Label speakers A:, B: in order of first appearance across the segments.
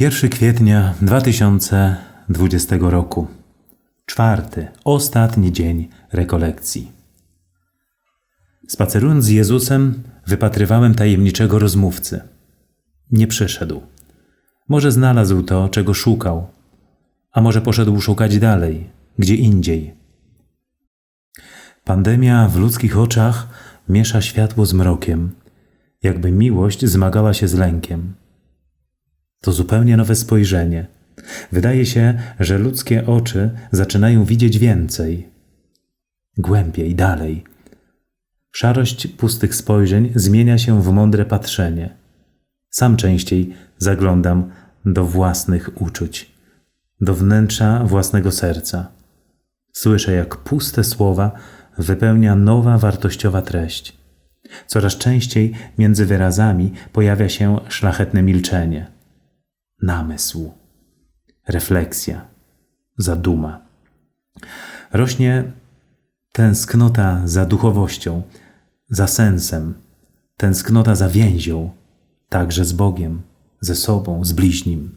A: 1 kwietnia 2020 roku. Czwarty, ostatni dzień rekolekcji. Spacerując z Jezusem, wypatrywałem tajemniczego rozmówcy. Nie przyszedł. Może znalazł to, czego szukał, a może poszedł szukać dalej, gdzie indziej. Pandemia w ludzkich oczach miesza światło z mrokiem, jakby miłość zmagała się z lękiem. To zupełnie nowe spojrzenie. Wydaje się, że ludzkie oczy zaczynają widzieć więcej, głębiej, dalej. Szarość pustych spojrzeń zmienia się w mądre patrzenie. Sam częściej zaglądam do własnych uczuć, do wnętrza własnego serca. Słyszę, jak puste słowa wypełnia nowa wartościowa treść. Coraz częściej między wyrazami pojawia się szlachetne milczenie namysł, refleksja, zaduma. Rośnie tęsknota za duchowością, za sensem, tęsknota za więzią, także z Bogiem, ze sobą, z bliźnim.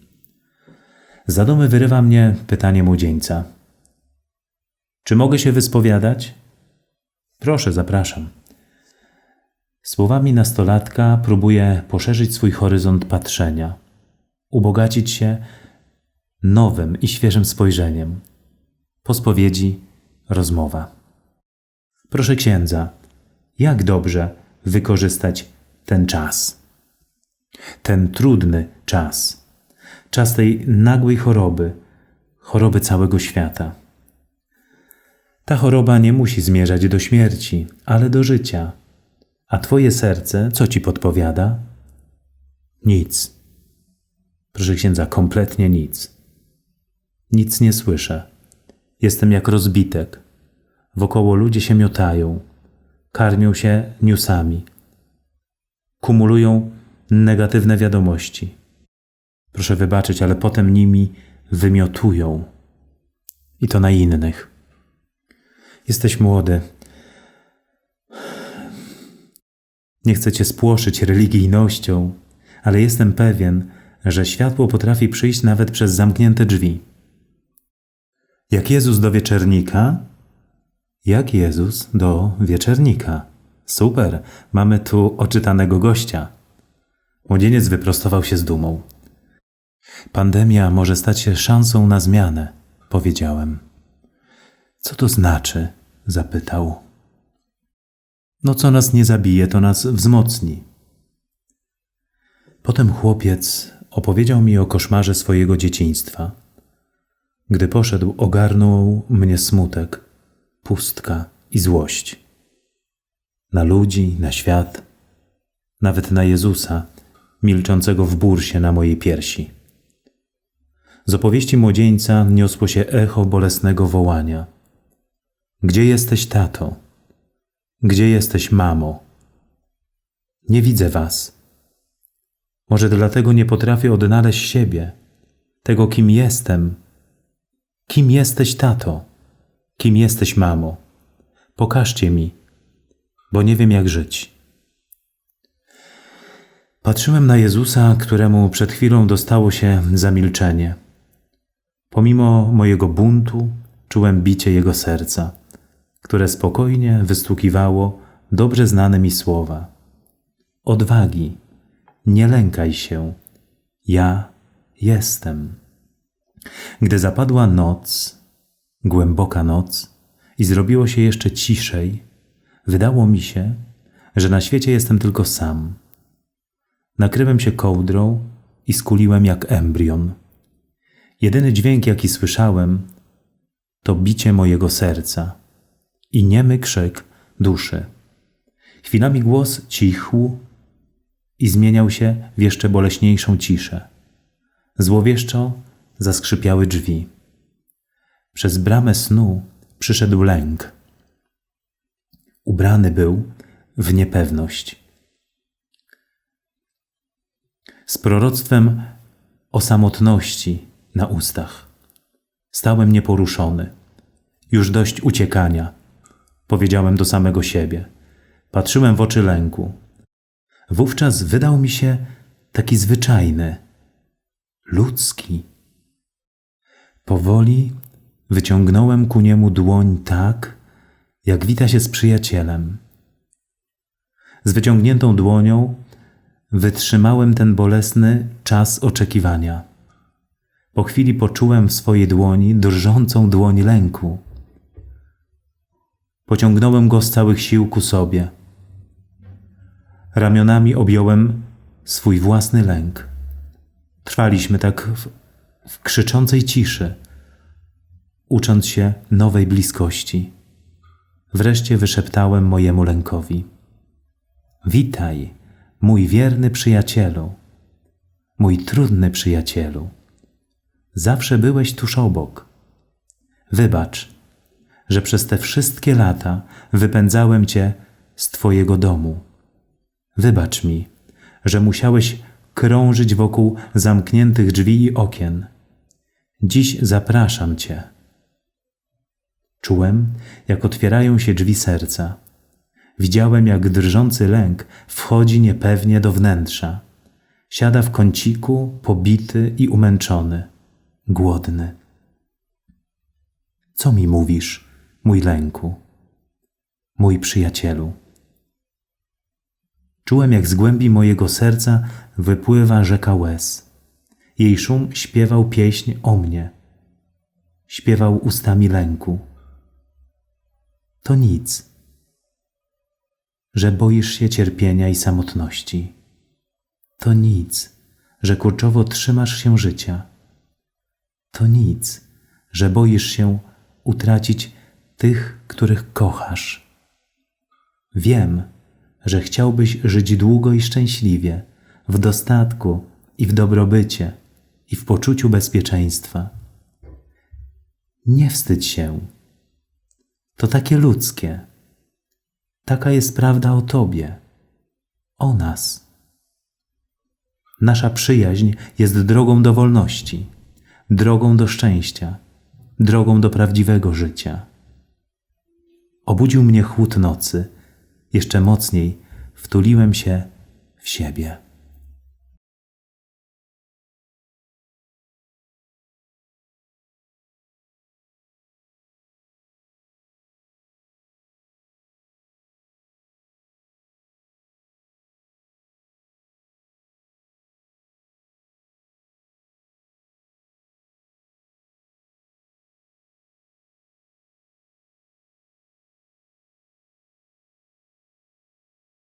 A: Z zadumy wyrywa mnie pytanie młodzieńca. Czy mogę się wyspowiadać? Proszę, zapraszam. Słowami nastolatka próbuję poszerzyć swój horyzont patrzenia – ubogacić się nowym i świeżym spojrzeniem. Po spowiedzi rozmowa. Proszę księdza, jak dobrze wykorzystać ten czas? Ten trudny czas, czas tej nagłej choroby, choroby całego świata. Ta choroba nie musi zmierzać do śmierci, ale do życia. A Twoje serce co ci podpowiada? Nic Proszę księdza, kompletnie nic. Nic nie słyszę. Jestem jak rozbitek. Wokoło ludzie się miotają, karmią się newsami, kumulują negatywne wiadomości. Proszę wybaczyć, ale potem nimi wymiotują. I to na innych. Jesteś młody. Nie chcę cię spłoszyć religijnością, ale jestem pewien, że światło potrafi przyjść nawet przez zamknięte drzwi. Jak Jezus do wieczernika? Jak Jezus do wieczernika. Super, mamy tu oczytanego gościa. Młodzieniec wyprostował się z dumą. Pandemia może stać się szansą na zmianę, powiedziałem. Co to znaczy? zapytał. No, co nas nie zabije, to nas wzmocni. Potem chłopiec opowiedział mi o koszmarze swojego dzieciństwa. Gdy poszedł, ogarnął mnie smutek, pustka i złość. Na ludzi, na świat, nawet na Jezusa, milczącego w bursie na mojej piersi. Z opowieści młodzieńca niosło się echo bolesnego wołania. Gdzie jesteś, tato? Gdzie jesteś, mamo? Nie widzę was. Może dlatego nie potrafię odnaleźć siebie, tego kim jestem. Kim jesteś, tato? Kim jesteś, mamo? Pokażcie mi, bo nie wiem jak żyć. Patrzyłem na Jezusa, któremu przed chwilą dostało się zamilczenie. Pomimo mojego buntu, czułem bicie jego serca, które spokojnie wystukiwało dobrze znane mi słowa. Odwagi, nie lękaj się, ja jestem. Gdy zapadła noc, głęboka noc, i zrobiło się jeszcze ciszej, wydało mi się, że na świecie jestem tylko sam. Nakryłem się kołdrą i skuliłem jak embrion. Jedyny dźwięk, jaki słyszałem, to bicie mojego serca i niemy krzyk duszy. Chwilami głos cichł i zmieniał się w jeszcze boleśniejszą ciszę. Złowieszczo zaskrzypiały drzwi. Przez bramę snu przyszedł lęk. Ubrany był w niepewność. Z proroctwem o samotności na ustach. Stałem nieporuszony. Już dość uciekania, powiedziałem do samego siebie. Patrzyłem w oczy lęku. Wówczas wydał mi się taki zwyczajny. ludzki. Powoli wyciągnąłem ku niemu dłoń tak, jak wita się z przyjacielem. Z wyciągniętą dłonią wytrzymałem ten bolesny czas oczekiwania. Po chwili poczułem w swojej dłoni drżącą dłoń lęku. Pociągnąłem go z całych sił ku sobie. Ramionami objąłem swój własny lęk. Trwaliśmy tak w, w krzyczącej ciszy, ucząc się nowej bliskości. Wreszcie wyszeptałem mojemu lękowi: Witaj, mój wierny przyjacielu, mój trudny przyjacielu. Zawsze byłeś tuż obok. Wybacz, że przez te wszystkie lata wypędzałem cię z twojego domu. Wybacz mi, że musiałeś krążyć wokół zamkniętych drzwi i okien. Dziś zapraszam cię. Czułem, jak otwierają się drzwi serca. Widziałem, jak drżący lęk wchodzi niepewnie do wnętrza. Siada w kąciku, pobity i umęczony, głodny. Co mi mówisz, mój lęku, mój przyjacielu? Czułem, jak z głębi mojego serca wypływa rzeka łez. Jej szum śpiewał pieśń o mnie. Śpiewał ustami lęku. To nic, że boisz się cierpienia i samotności. To nic, że kurczowo trzymasz się życia. To nic, że boisz się utracić tych, których kochasz. Wiem, że chciałbyś żyć długo i szczęśliwie, w dostatku i w dobrobycie, i w poczuciu bezpieczeństwa. Nie wstydź się. To takie ludzkie. Taka jest prawda o Tobie, o nas. Nasza przyjaźń jest drogą do wolności, drogą do szczęścia, drogą do prawdziwego życia. Obudził mnie chłód nocy, jeszcze mocniej wtuliłem się w siebie.